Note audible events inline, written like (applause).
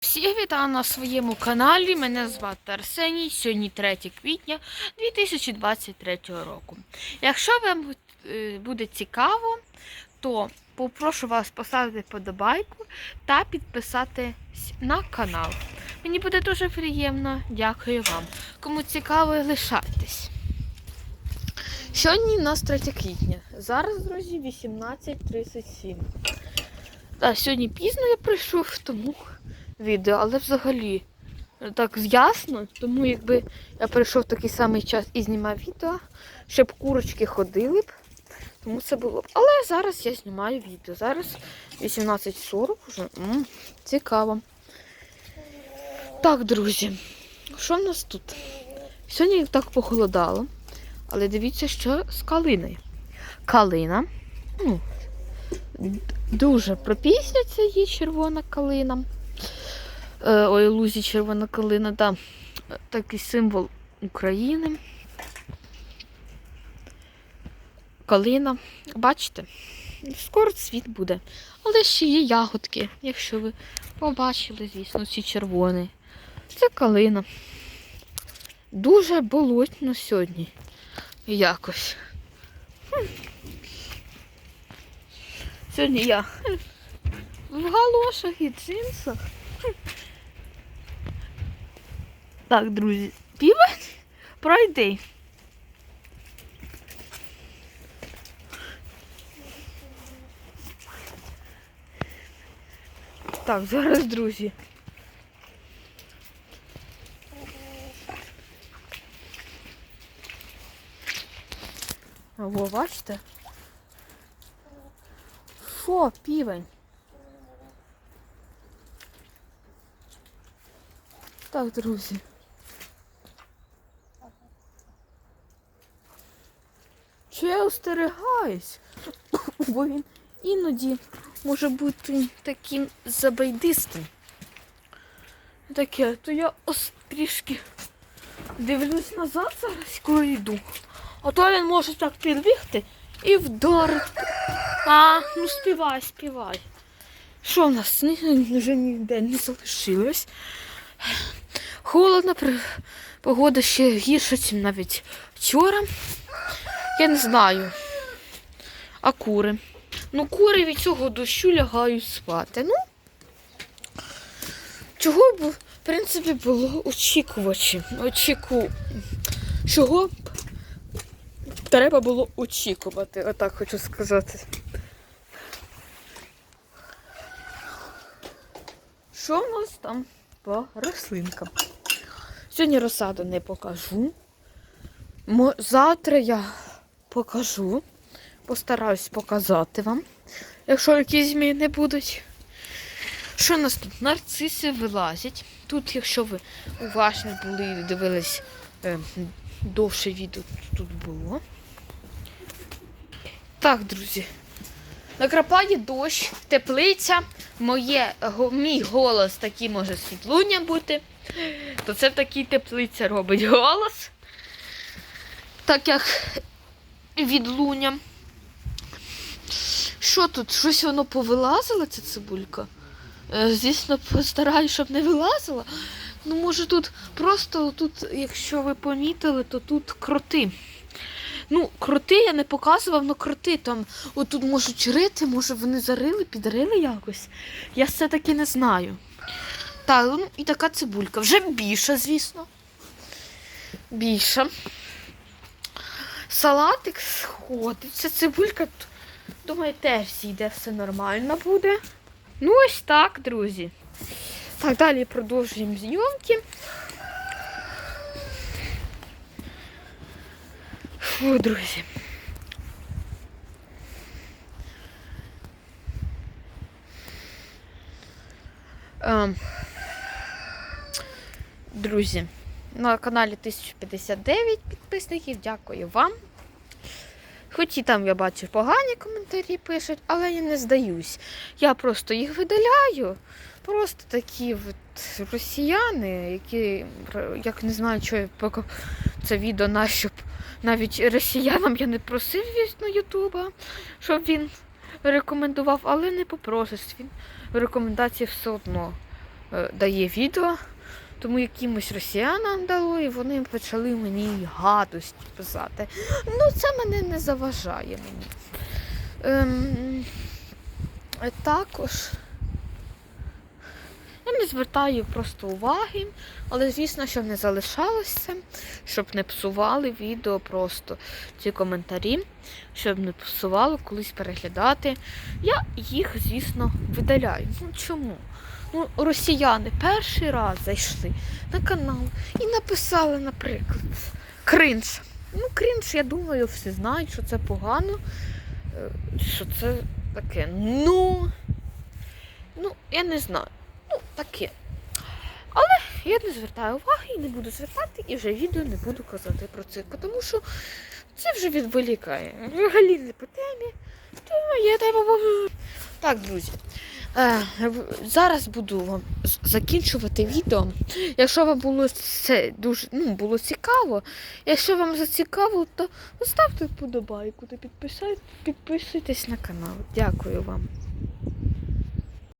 Всіх вітаю на своєму каналі. Мене звати Арсеній. Сьогодні 3 квітня 2023 року. Якщо вам е, буде цікаво, то попрошу вас поставити подобайку та підписатись на канал. Мені буде дуже приємно. Дякую вам. Кому цікаво, лишайтесь. Сьогодні у нас 3 квітня. Зараз, друзі, 18.37. Так, сьогодні пізно я прийшов, тому відео, але взагалі е, так ясно, тому якби я прийшов такий самий час і знімав відео, щоб курочки ходили б, тому це було б. Але зараз я знімаю відео. Зараз 18.40 вже. М, цікаво. Так, друзі, що в нас тут? Сьогодні так похолодало, але дивіться, що з калиною. Калина. Ну, дуже пропісняться її червона калина. Е, ой, лузі червона калина, да. такий символ України. Калина. Бачите? Скоро світ буде. Але ще є ягодки, якщо ви побачили, звісно, ці червоні. Це калина. Дуже болотно сьогодні. Якось. Сьогодні я в галошах і джинсах. Так, друзі, півень, пройди. Так, зараз, друзі. Во, бачите? Що, півень? Так, друзі. Я остерігаюсь? (coughs) Бо він іноді може бути таким забайдистим. Таке, то я ось трішки дивлюсь назад зараз, коли йду. А то він може так підбігти і вдарити. А, ну співай, співай. Що в нас? Вже ніде не залишилось. Холодно, погода ще гірша, ніж навіть вчора. Я не знаю. А кури? Ну, кури від цього дощу лягають спати. Ну, чого б, в принципі, було очікувачі. Очіку... Чого б треба було очікувати, отак хочу сказати. Що в нас там по рослинкам? Сьогодні розсаду не покажу. Завтра я покажу. Постараюсь показати вам, якщо якісь зміни будуть. Що у нас тут? Нарциси вилазять. Тут, якщо ви уважні були і дивились е, довше відео тут було. Так, друзі. Накрапає дощ, теплиця, моє, го- мій голос такий може світлуння бути. То це в такій теплиці робить голос. Так як відлуння. Що тут? Щось воно повилазило, ця цибулька? Е, Звісно, постараюсь, щоб не вилазила. Ну, може тут просто тут, якщо ви помітили, то тут кроти. Ну, кроти я не показував, але кроти там отут можуть рити, може вони зарили, підрили якось. Я все-таки не знаю. Так, ну і така цибулька. Вже більша, звісно. Більша. Салатик сходить. Ця цибулька, думаю, теж зійде, все нормально буде. Ну, ось так, друзі. Так, далі продовжуємо зйомки. Фу, друзі. Ем, друзі, на каналі 1059 підписників. Дякую вам. Хоч і там я бачу погані коментарі пишуть, але я не здаюсь. Я просто їх видаляю. Просто такі от росіяни, які як не знаю, що я поки це відео на щоб навіть росіянам я не просив звісно, Ютуба, щоб він рекомендував, але не попросиш він рекомендації все одно е, дає відео. Тому якимось росіянам дало, і вони почали мені гадості писати. Ну, це мене не заважає мені. Ем, також я не звертаю просто уваги, але звісно, щоб не залишалося, щоб не псували відео просто ці коментарі, щоб не псувало колись переглядати. Я їх, звісно, видаляю. Ну чому? Ну, росіяни перший раз зайшли на канал і написали, наприклад, кринж. Ну, кринж, я думаю, всі знають, що це погано, е, що це таке. Ну, ну, я не знаю. Ну, таке. Але я не звертаю уваги і не буду звертати, і вже відео не буду казати про це, тому що це вже відволікає. Взагалі не по темі. То я треба. Так, друзі. Е, зараз буду вам закінчувати відео. Якщо вам було це дуже ну, було цікаво, якщо вам зацікавило, то ставте вподобайку та підписуйтесь на канал. Дякую вам.